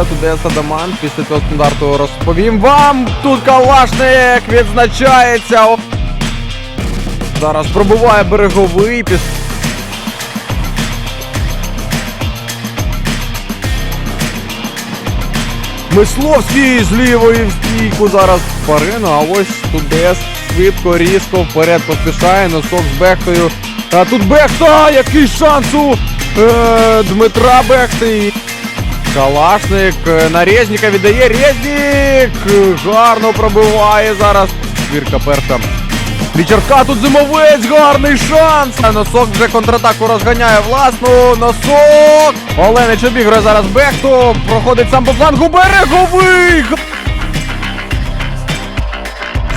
команда Тудеса Даман. Після цього стандарту розповім вам. Тут Калашник відзначається. Зараз пробуває береговий. Піс... Мисловський з лівої в стійку зараз Парину, а ось Тудес швидко, різко вперед поспішає, носок з Бехтою. А тут Бехта! Який шанс у е, Дмитра Бехти! Калашник е, на Резника віддає Резнік! Гарно пробиває зараз. Вірка перша. Вічерка тут зимовець, гарний шанс! А Носок вже контратаку розганяє власну. Носок! Оленич обігрує зараз Бехту. Проходить сам по флангу береговий!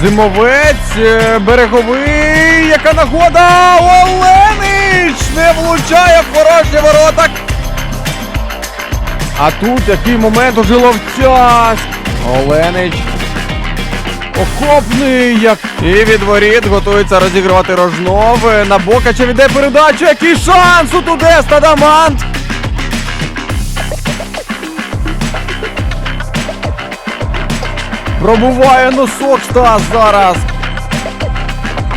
Зимовець, е, береговий, яка нагода! Оленич не влучає в порожні ворота. А тут який момент у жиловця. Оленич. Окопний як. І від воріт готується розігрувати Рожнов. На Бокача віде передачу. Який шанс у Тудеста Дамант. Пробуває носок Стас зараз.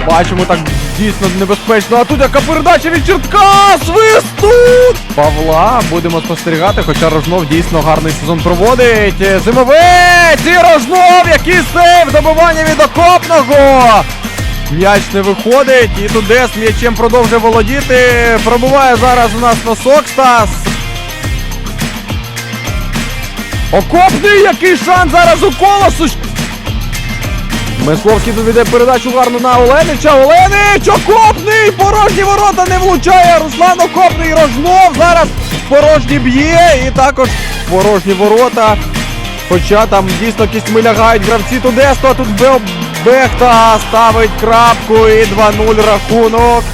Бачимо так дійсно небезпечно. А тут яка передача від Чертка! Свист тут! Павла будемо спостерігати, хоча Рожнов дійсно гарний сезон проводить. Зимовець! І Рожнов! Який сейв! Добивання від окопного! М'яч не виходить, і Тудес м'ячем продовжує володіти. Пробуває зараз у нас носок Стас. Окопний, який шанс зараз у колосу! Мисловський доведе передачу гарну на Оленича. Оленич! Окопний! Порожні ворота не влучає. Руслан Окопний Рожнов зараз порожні б'є і також порожні ворота. Хоча там дійсно кістьми лягають гравці Тудесту, а тут Бе- Бехта ставить крапку і 2-0 рахунок.